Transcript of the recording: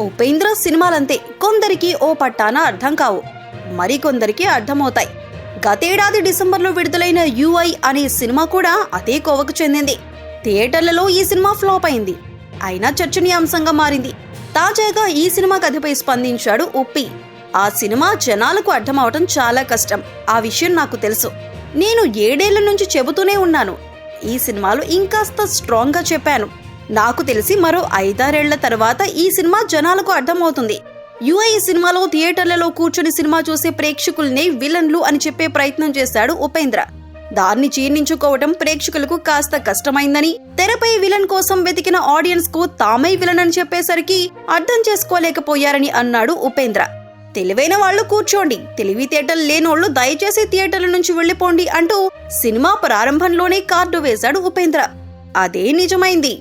ఉపేంద్ర సినిమాలంతే. కొందరికి ఓ పట్టాన అర్థం కావు. మరికొందరికి అర్థమవుతాయి. గతేడాది డిసెంబర్లో విడుదలైన యుఐ అనే సినిమా కూడా అదే కోవకు చెందింది. థియేటర్లలో ఈ సినిమా ఫ్లాప్ అయింది. అయినా చర్చనీయాంశంగా మారింది. తాజాగా ఈ సినిమా కథపై స్పందించాడు ఉప్పి. ఆ సినిమా జనాలకు అర్థమవటం చాలా కష్టం. ఆ విషయం నాకు తెలుసు. నేను ఏడేళ్ళ నుంచి చెబుతూనే ఉన్నాను. ఈ సినిమాలో ఇంకాస్త స్ట్రాంగ్గా చెప్పాను. నాకు తెలిసి మరో ఐదారేళ్ళ తర్వాత ఈ సినిమా జనాలకు అర్థమవుతుంది. యుఐ సినిమాలో థియేటర్లలో కూర్చొని సినిమా చూసే ప్రేక్షకుల్ని విలన్లు అని చెప్పే ప్రయత్నం చేశాడు ఉపేంద్ర. దాన్ని జీర్ణించుకోవడం ప్రేక్షకులకు కాస్త కష్టమైందని తెరపై విలన్ కోసం వెతికిన ఆడియన్స్కు తామై విలన్ అని చెప్పేసరికి అర్థం చేసుకోలేకపోయారని అన్నాడు ఉపేంద్ర. తెలివైన వాళ్ళు కూర్చోండి తెలివితేటలు లేనోళ్ళు దయచేసి థియేటర్ల నుంచి వెళ్ళిపోండి అంటూ సినిమా ప్రారంభంలోనే కార్డు వేశాడు ఉపేంద్ర. అదే నిజమైంది.